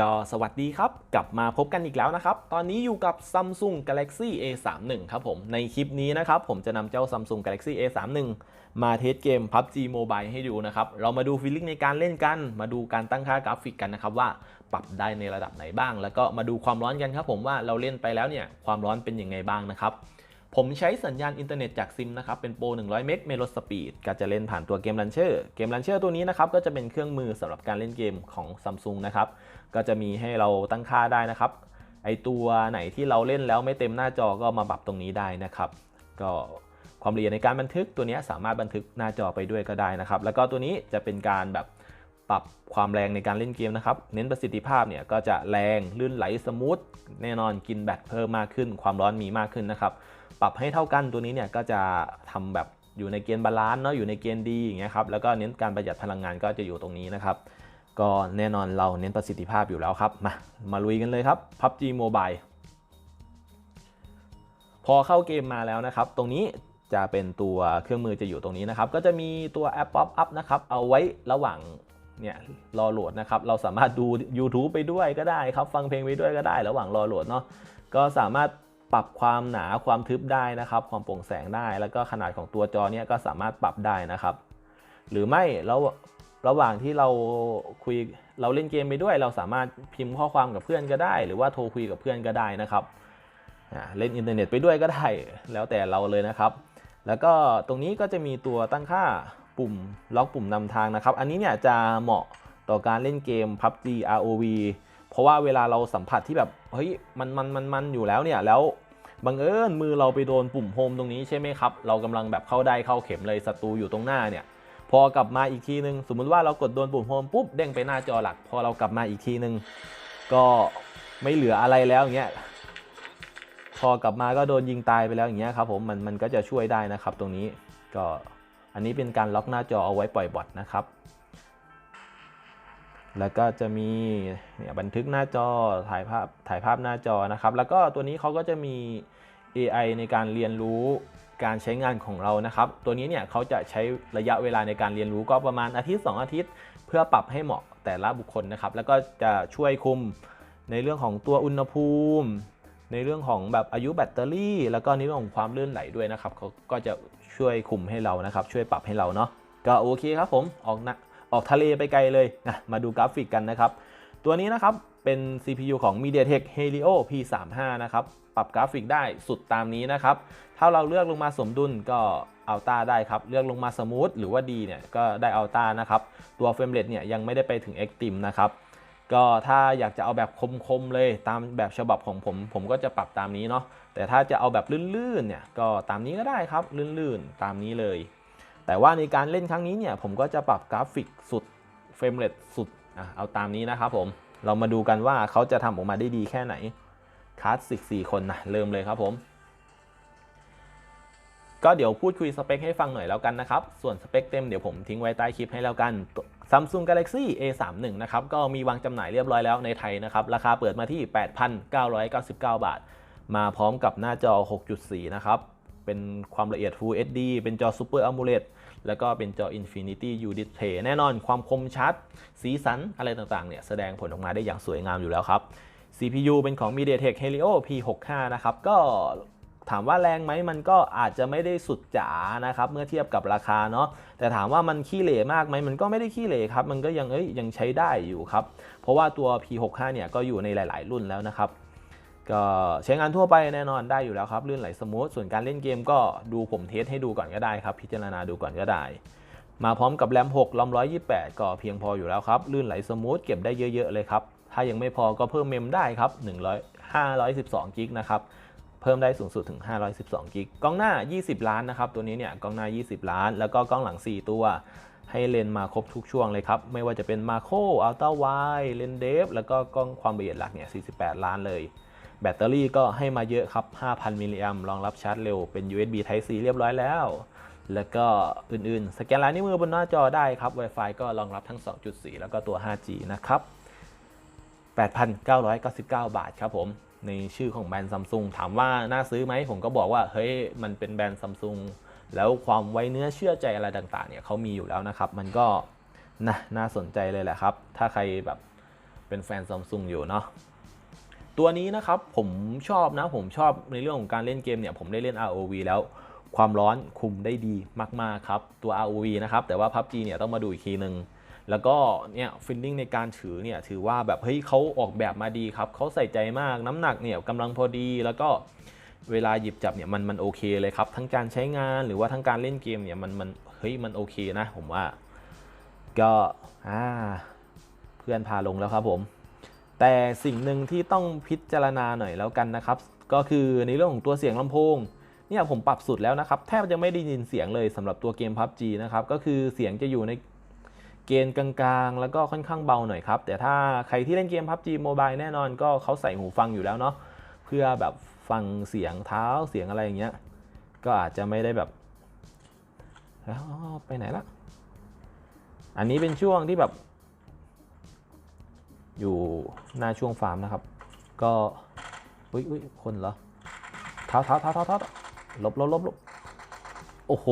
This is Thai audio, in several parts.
ก็สวัสดีครับ กลับมาพบกันอีกแล้วนะครับ ตอนนี้อยู่กับ Samsung Galaxy A31 ครับผม ในคลิปนี้นะครับ ผมจะนำเจ้า Samsung Galaxy A31 มาเทสเกม PUBG Mobile ให้ดูนะครับ เรามาดูฟีลลิ่งในการเล่นกัน มาดูการตั้งค่ากราฟิกกันนะครับว่าปรับได้ในระดับไหนบ้าง แล้วก็มาดูความร้อนกันครับผมว่าเราเล่นไปแล้วเนี่ยความร้อนเป็นยังไงบ้างนะครับ ผมใช้สัญญาณอินเทอร์เน็ตจากซิมนะครับ เป็นโปร 100 เมกเมโลสปีดก็จะเล่นผ่านตัวเกมลันเชอร์ เกมลันเชอร์ตัวนี้นะครับ ก็จะเป็นเครื่องมือสำหรับการเล่นเกมของ Samsung นะครับ ก็จะมีให้เราตั้งค่าได้นะครับ ไอตัวไหนที่เราเล่นแล้วไม่เต็มหน้าจอก็มาปรับตรงนี้ได้นะครับ ก็ความละเอียดในการบันทึกตัวนี้สามารถบันทึกหน้าจอไปด้วยก็ได้นะครับ แล้วก็ตัวนี้จะเป็นการแบบปรับความแรงในการเล่นเกมนะครับ เน้นประสิทธิภาพเนี่ยก็จะแรงลื่นไหลสมูท แน่นอนกินแบตเพิ่มมากขึ้น ความร้อนมีมากขึ้นนะครับ ปรับให้เท่ากันตัวนี้เนี่ยก็จะทำแบบอยู่ในเกณฑ์บาลานซ์เนาะอยู่ในเกณฑ์ดีอย่างเงี้ยครับแล้วก็เน้นการประหยัดพลังงานก็จะอยู่ตรงนี้นะครับ ก็แน่นอนเราเน้นประสิทธิภาพอยู่แล้วครับ มามาลุยกันเลยครับ PUBG Mobile พอเข้าเกมมาแล้วนะครับ ตรงนี้จะเป็นตัวเครื่องมือจะอยู่ตรงนี้นะครับ ก็จะมีตัวแอป Pop Up นะครับ เอาไว้ระหว่างเนี่ยรอโหลดนะครับ เราสามารถดู YouTube ไปด้วยก็ได้ครับ ฟังเพลงไปด้วยก็ได้ ระหว่างรอโหลดเนาะก็สามารถ ปรับความหนาความทึบได้นะครับ ความโปร่งแสงได้ แล้วก็ขนาดของตัวจอเนี่ยก็สามารถปรับได้นะครับ หรือไม่แล้วระหว่างที่เราคุยเราเล่นเกมไปด้วย เราสามารถพิมพ์ข้อความกับเพื่อนก็ได้ หรือว่าโทรคุยกับเพื่อนก็ได้นะครับเล่นอินเทอร์เน็ตไปด้วยก็ได้ แล้วแต่เราเลยนะครับ แล้วก็ตรงนี้ก็จะมีตัวตั้งค่าปุ่มล็อกปุ่มนำทางนะครับ อันนี้เนี่ยจะเหมาะต่อการเล่นเกม PUBG ROV เพราะว่าเวลาเราสัมผัสที่แบบเฮ้ยมันมันมันมันอยู่แล้วเนี่ยแล้ว บังเอิญมือเราไปโดนปุ่มโฮมตรงนี้ใช่ไหมครับ เรากำลังแบบเข้าได้เข้าเข็มเลยศัตรูอยู่ตรงหน้าเนี่ยพอกลับมาอีกทีนึง สมมุติว่าเรากดโดนปุ่มโฮมปุ๊บเด้งไปหน้าจอหลัก พอเรากลับมาอีกทีนึง ก็ไม่เหลืออะไรแล้วอย่างเงี้ยพอกลับมาก็โดนยิงตายไปแล้วอย่างเงี้ยครับผมมันมันก็จะช่วยได้นะครับตรงนี้ก็อันนี้เป็นการล็อกหน้าจอเอาไว้ปล่อยบอทนะครับ แล้วก็จะมีเนี่ยบันทึกหน้าจอถ่ายภาพถ่ายภาพหน้าจอนะครับ แล้วก็ตัวนี้เขาก็จะมี AI ในการเรียนรู้การใช้งานของเรานะครับ ตัวนี้เนี่ยเขาจะใช้ระยะเวลาในการเรียนรู้ก็ประมาณอาทิตย์ 2 อาทิตย์ เพื่อปรับให้เหมาะแต่ละบุคคลนะครับ แล้วก็จะช่วยคุมในเรื่องของตัวอุณหภูมิ ในเรื่องของแบบอายุแบตเตอรี่ แล้วก็ในเรื่องของความลื่นไหลด้วยนะครับเขาก็จะช่วยคุมให้เรานะครับ ช่วยปรับให้เราเนาะก็โอเคครับผมออกนะ ออกทะเลไปไกลเลยนะมาดูกราฟิกกันนะครับ ตัวนี้นะครับเป็น CPU ของ MediaTek Helio P35 นะครับปรับกราฟิกได้สุดตามนี้นะครับ ถ้าเราเลือกลงมาสมดุลก็อัลต้าได้ครับ เลือกลงมาสมูทหรือว่าดีเนี่ยก็ได้อัลต้านะครับ ตัวเฟรมเรทเนี่ยยังไม่ได้ไปถึง Extreme นะครับ ก็ถ้าอยากจะเอาแบบคมๆเลยตามแบบฉบับของผม ผมก็จะปรับตามนี้เนาะ แต่ถ้าจะเอาแบบลื่นๆเนี่ยก็ตามนี้ก็ได้ครับลื่นๆตามนี้เลย แต่ว่าในการเล่นครั้งนี้เนี่ยผมก็จะปรับกราฟิกสุดเฟรมเรทสุดอะเอาตามนี้นะครับผมเรามาดูกันว่าเขาจะทำออกมาได้ดีแค่ไหนคลาสสิก4คนนะเริ่มเลยครับผมก็เดี๋ยวพูดคุยสเปคให้ฟังหน่อยแล้วกันนะครับ ส่วนสเปคเต็มเดี๋ยวผมทิ้งไว้ใต้คลิปให้แล้วกัน Samsung Galaxy A31 นะครับ ก็มีวางจำหน่ายเรียบร้อยแล้วในไทยนะครับ ราคาเปิดมาที่ 8,999 บาท มาพร้อมกับหน้าจอ 6.4 นะครับ เป็นความละเอียด Full HD เป็นจอ Super AMOLED แล้วก็เป็นจอ Infinity U Display แน่นอนความคมชัด สีสันอะไรต่างๆเนี่ยแสดงผลออกมาได้อย่างสวยงามอยู่แล้วครับ CPU เป็นของ MediaTek Helio P65 นะครับ ก็ถามว่าแรงไหมมันก็อาจจะไม่ได้สุดจ๋านะครับ เมื่อเทียบกับราคาเนาะแต่ถามว่ามันขี้เหร่มากไหมมันก็ไม่ได้ขี้เหร่ครับ มันก็ยังเอ้ยยังใช้ได้อยู่ครับ เพราะว่าตัว P65 เนี่ยก็อยู่ในหลาย ๆ รุ่นแล้วนะครับ ก็ใช้งานทั่วไปแน่นอนได้อยู่แล้วครับลื่นไหลสมูทส่วนการเล่นเกมก็ดูผมเทสให้ดูก่อนก็ได้ครับ พิจารณาดูก่อนก็ได้ มาพร้อมกับแรม6ลอม128 ก็เพียงพออยู่แล้วครับ ลื่นไหลสมูทเก็บได้เยอะๆเลยครับ ถ้ายังไม่พอก็เพิ่มเมมได้ครับ100 512กิกนะครับเพิ่มได้สูงสุดถึง 512กิกกล้องหน้า 20 ล้านนะครับตัวนี้เนี่ยกล้องหน้า 20 ล้าน แล้วก็กล้องหลัง 4 ตัวให้เลนมาครบทุกช่วงเลยครับ ไม่ว่าจะเป็นมาโครอัลตร้าไวเลนเดฟแล้วก็กล้องความละเอียดหลักเนี่ย48 ล้านเลย แบตเตอรี่ก็ให้มาเยอะครับ 5,000 มิลลิแอมรองรับชาร์จเร็ว เป็น USB Type C เรียบร้อยแล้ว แล้วก็อื่นๆ สแกนลายนิ้วมือบนหน้าจอได้ครับ Wi-Fi ก็รองรับทั้ง 2.4 แล้วก็ตัว 5G นะครับ 8,999 บาทครับผม ในชื่อของแบรนด์ซัมซุงถามว่าน่าซื้อไหม ผมก็บอกว่าเฮ้ย มันเป็นแบรนด์ซัมซุงแล้วความไว้เนื้อเชื่อใจอะไรต่างๆ เนี่ยเขามีอยู่แล้วนะครับ มันก็นะน่าสนใจเลยแหละครับ ถ้าใครแบบเป็นแฟนซัมซุงอยู่เนาะ ตัวนี้นะครับผมชอบนะผมชอบในเรื่องของการเล่นเกมเนี่ยผมได้เล่น ROV แล้วความร้อนคุมได้ดีมากๆครับตัว ROV นะครับแต่ว่า PUBG เนี่ยต้องมาดูอีกทีนึงแล้วก็เนี่ยฟิลลิ่งในการถือเนี่ยถือว่าแบบเฮ้ยเขาออกแบบมาดีครับเขาใส่ใจมากน้ำหนักเนี่ยกำลังพอดีแล้วก็เวลาหยิบจับเนี่ยมันมันโอเคเลยครับ ทั้งการใช้งานหรือว่าทั้งการเล่นเกมเนี่ยมันมันเฮ้ยมันโอเคนะ ผมว่า ก็อ่าเพื่อนพาลงแล้วครับผม แต่สิ่งหนึ่งที่ต้องพิจารณาหน่อยแล้วกันนะครับ ก็คือในเรื่องของตัวเสียงลำโพงเนี่ยผมปรับสุดแล้วนะครับ แทบจะไม่ได้ยินเสียงเลยสำหรับตัวเกม PUBG นะครับก็คือเสียงจะอยู่ในเกณฑ์กลางๆ แล้วก็ค่อนข้างเบาหน่อยครับ แต่ถ้าใครที่เล่นเกม PUBG Mobile แน่นอนก็เขาใส่หูฟังอยู่แล้วเนาะเพื่อแบบฟังเสียงเท้าเสียงอะไรอย่างเงี้ยก็อาจจะไม่ได้แบบแล้วไปไหนละอันนี้เป็นช่วงที่แบบ อยู่หน้าช่วงฟาร์มนะครับ ก็อุ้ยอุ้ยคนเหรอเท้าเท้าเท้าเท้าเท้าลบลบลบลบโอ้โห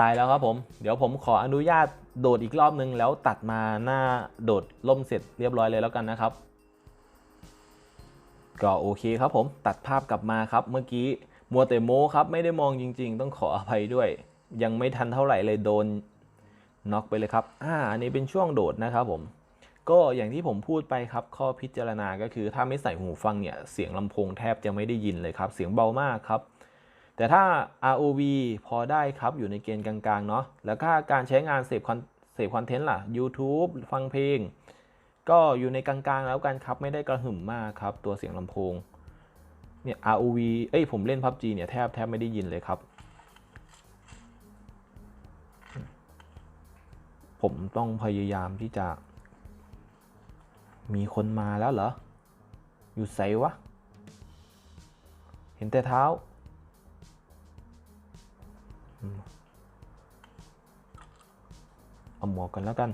ตายแล้วครับผม เดี๋ยวผมขออนุญาตโดดอีกรอบนึง แล้วตัดมาหน้าโดดล่มเสร็จเรียบร้อยเลยแล้วกันนะครับ ก็โอเคครับผมตัดภาพกลับมาครับ เมื่อกี้มัวแต่โม้ครับ ไม่ได้มองจริง ๆ ต้องขออภัยด้วย ยังไม่ทันเท่าไหร่เลยโดน น็อกไปเลยครับ อ่า อันนี้เป็นช่วงโดดนะครับผม ก็อย่างที่ผมพูดไปครับ ข้อพิจารณาก็คือถ้าไม่ใส่หูฟังเนี่ย เสียงลำโพงแทบจะไม่ได้ยินเลยครับ เสียงเบามากครับ แต่ถ้า ROV พอได้ครับ อยู่ในเกณฑ์กลางๆ เนาะ แล้วถ้าการใช้งานเสพคอนเสพคอนเทนต์ล่ะ YouTube ฟังเพลง ก็อยู่ในกลางๆ แล้วกันครับ ไม่ได้กระหึ่มมากครับ ตัวเสียงลำโพง เนี่ย ROV เอ้ย ผมเล่น PUBG เนี่ยแทบแทบไม่ได้ยินเลยครับ ผมต้องพยายามที่จะ มีคนมาแล้วเหรอ อยู่ใสวะ เห็นแต่เท้า เอาหมวกกันแล้วกัน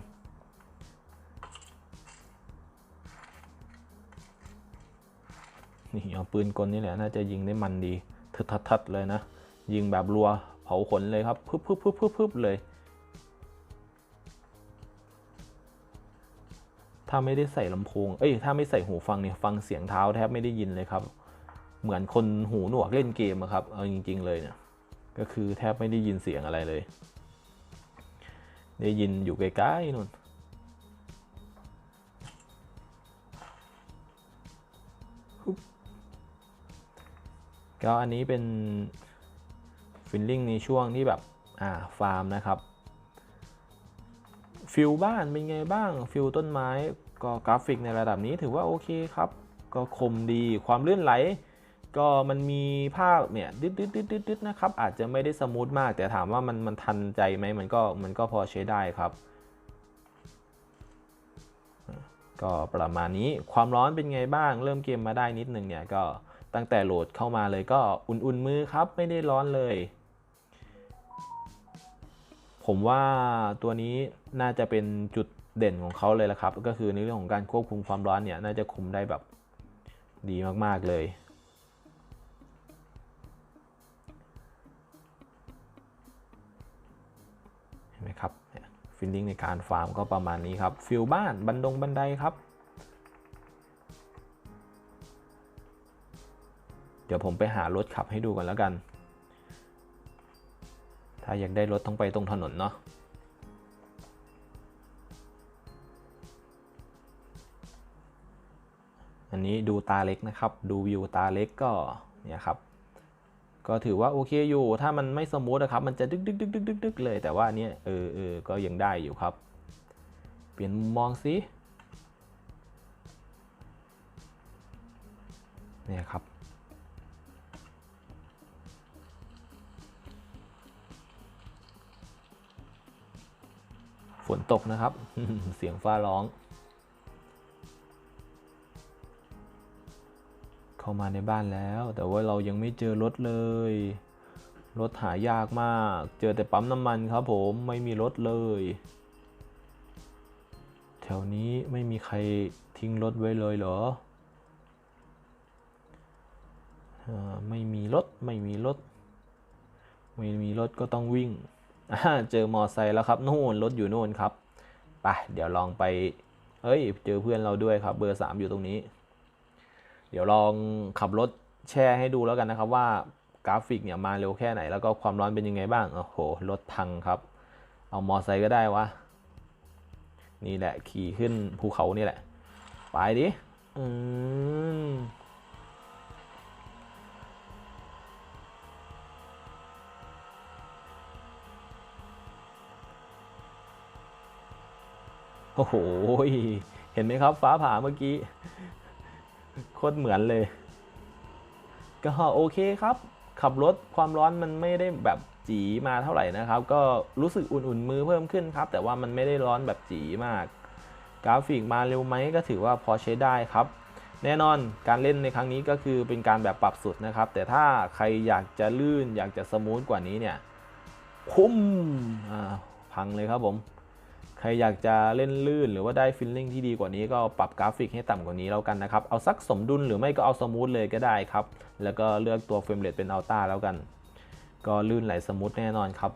นี่เอาปืนกลนี่แหละ น่าจะยิงได้มันดี ทึดทัดๆเลยนะ ยิงแบบรัวเผาขนเลยครับ พึบพึบพึบพึบพึบเลย ถ้าไม่ได้ใส่ลำโพง เอ้ย ถ้าไม่ใส่หูฟังเนี่ยฟังเสียงเท้าแทบไม่ได้ยินเลยครับ เหมือนคนหูหนวกเล่นเกมครับ เอาจริง ๆ เลยเนี่ย ก็คือแทบไม่ได้ยินเสียงอะไรเลย ได้ยินอยู่ไกลๆนู่น ก็อันนี้เป็นฟิลลิ่งในช่วงที่แบบ อ่า ฟาร์มนะครับ ฟิลบ้านเป็นไงบ้าง ฟิลต้นไม้ก็กราฟิกในระดับนี้ถือว่าโอเคครับ ก็คมดีความลื่นไหล ก็มันมีภาพเนี่ยดึดดึดดึดดึดดึดนะครับ อาจจะไม่ได้สมูทมาก แต่ถามว่ามันมันทันใจไหมมันก็มันก็พอใช้ได้ครับ ก็ประมาณนี้ความร้อนเป็นไงบ้าง เริ่มเกมมาได้นิดนึงเนี่ยก็ตั้งแต่โหลดเข้ามาเลยก็อุ่นๆมือครับ ไม่ได้ร้อนเลย ผมว่าตัวนี้น่าจะเป็นจุดเด่นของเขาเลยละครับ ก็คือในเรื่องของการควบคุมความร้อนเนี่ยน่าจะคุมได้แบบดีมากๆเลยเห็นไหมครับฟิลลิ่งในการฟาร์มก็ประมาณนี้ครับฟิลบ้านบันดงบันไดครับ เดี๋ยวผมไปหารถขับให้ดูกันแล้วกัน ถ้าอยากได้รถต้องไปตรงถนนเนาะอันนี้ดูตาเล็กนะครับ ดูวิวตาเล็กก็เนี่ยครับ ก็ถือว่าโอเคอยู่ ถ้ามันไม่สมูทนะครับ มันจะดึกดึกดึกดึกดึกดึกเลย แต่ว่าเนี้ยเออเออก็ยังได้อยู่ครับ เปลี่ยนมุมมองสิเนี่ยครับ ฝนตกนะครับ เสียงฟ้าร้อง เข้ามาในบ้านแล้ว แต่ว่าเรายังไม่เจอรถเลย รถหายากมาก เจอแต่ปั๊มน้ำมันครับผมไม่มีรถเลย แถวนี้ไม่มีใครทิ้งรถไว้เลยเหรอ ไม่มีรถ ไม่มีรถ ไม่มีรถก็ต้องวิ่ง เจอมอไซค์แล้วครับนู่นรถอยู่นู่นครับไปเดี๋ยวลองไปเฮ้ย เจอเพื่อนเราด้วยครับ เบอร์สามอยู่ตรงนี้ เดี๋ยวลองขับรถแช่ให้ดูแล้วกันนะครับ ว่ากราฟิกเนี่ยมาเร็วแค่ไหน แล้วก็ความร้อนเป็นยังไงบ้างโอ้โหรถพังครับ เอามอไซค์ก็ได้วะนี่แหละขี่ขึ้นภูเขานี่แหละ ไปดิอืม โอ้โห เห็นไหมครับ ฟ้าผ่าเมื่อกี้ โคตรเหมือนเลย ก็โอเคครับ ขับรถความร้อนมันไม่ได้แบบจีมาเท่าไหร่นะครับ ก็รู้สึกอุ่นๆมือเพิ่มขึ้นครับ แต่ว่ามันไม่ได้ร้อนแบบจีมาก กราฟิกมาเร็วไหมก็ถือว่าพอใช้ได้ครับ แน่นอนการเล่นในครั้งนี้ก็คือเป็นการแบบปรับสุดนะครับ แต่ถ้าใครอยากจะลื่นอยากจะสมูทกว่านี้เนี่ยคุ้มพังเลยครับผม ใครอยากจะเล่นลื่นหรือว่าได้ฟิลลิ่งที่ดีกว่านี้ก็ปรับกราฟิกให้ต่ำกว่านี้แล้วกันนะครับ เอาสักสมดุลหรือไม่ก็เอาสมูทเลยก็ได้ครับ แล้วก็เลือกตัวเฟรมเรทเป็นอัลต้าแล้วกัน ก็ลื่นไหลสมูทแน่นอนครับ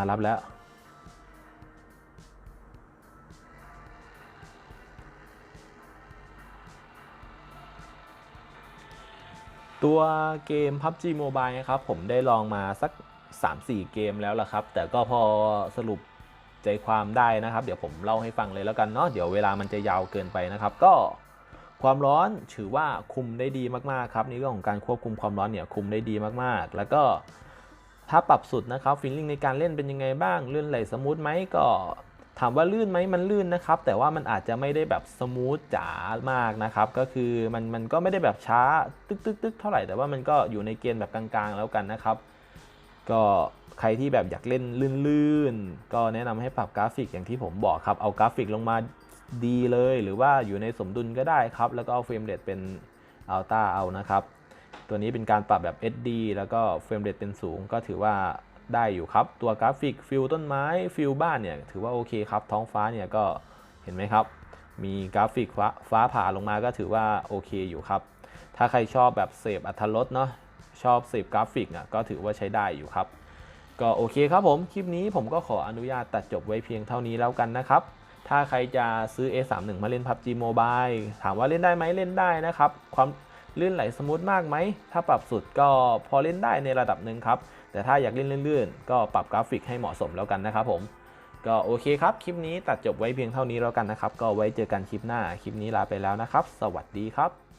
มารับแล้ว ตัวเกม PUBG Mobile นะครับ ผมได้ลองมาสัก 3-4 เกมแล้วล่ะครับ แต่ก็พอสรุปใจความได้นะครับ เดี๋ยวผมเล่าให้ฟังเลยแล้วกันเนาะเดี๋ยวเวลามันจะยาวเกินไปนะครับ ก็ความร้อนถือว่าคุมได้ดีมากๆครับในเรื่องของการควบคุมความร้อนเนี่ยคุมได้ดีมากๆ แล้วก็ ถ้าปรับสุดนะครับฟีลลิ่งในการเล่นเป็นยังไงบ้างลื่นไหลสมูทไหมก็ถามว่าลื่นไหมมันลื่นนะครับ แต่ว่ามันอาจจะไม่ได้แบบสมูทจ๋ามากนะครับ ก็คือมันมันก็ไม่ได้แบบช้าตึกตึกตึกเท่าไหร่แต่ว่ามันก็อยู่ในเกณฑ์แบบกลางๆ แล้วกันนะครับ ก็ใครที่แบบอยากเล่นลื่นๆ ก็แนะนำให้ปรับกราฟิกอย่างที่ผมบอกครับ เอากราฟิกลงมาดีเลย หรือว่าอยู่ในสมดุลก็ได้ครับ แล้วก็เอาเฟรมเรทเป็นอัลต้าเอานะครับ ตัวนี้เป็นการปรับแบบ SD แล้วก็เฟรมเรทเป็นสูงก็ถือว่าได้อยู่ครับ ตัวกราฟิกฟิลต้นไม้ฟิลบ้านเนี่ยถือว่าโอเคครับ ท้องฟ้าเนี่ยก็เห็นไหมครับ มีกราฟิกฟ้าฟ้าผ่าลงมาก็ถือว่าโอเคอยู่ครับ ถ้าใครชอบแบบเสพอัธรสเนาะชอบเสพกราฟิกอะก็ถือว่าใช้ได้อยู่ครับ ก็โอเคครับผม คลิปนี้ผมก็ขออนุญาตตัดจบไว้เพียงเท่านี้แล้วกันนะครับ ถ้าใครจะซื้อ A31 มาเล่น PUBG Mobile ถามว่าเล่นได้ไหมเล่นได้นะครับความ ลื่นไหลสมูทมากไหม ถ้าปรับสุดก็พอเล่นได้ในระดับหนึ่งครับ แต่ถ้าอยากเล่นลื่นๆ ก็ปรับกราฟิกให้เหมาะสมแล้วกันนะครับผม ก็โอเคครับ คลิปนี้ตัดจบไว้เพียงเท่านี้แล้วกันนะครับ ก็ไว้เจอกันคลิปหน้า คลิปนี้ลาไปแล้วนะครับ สวัสดีครับ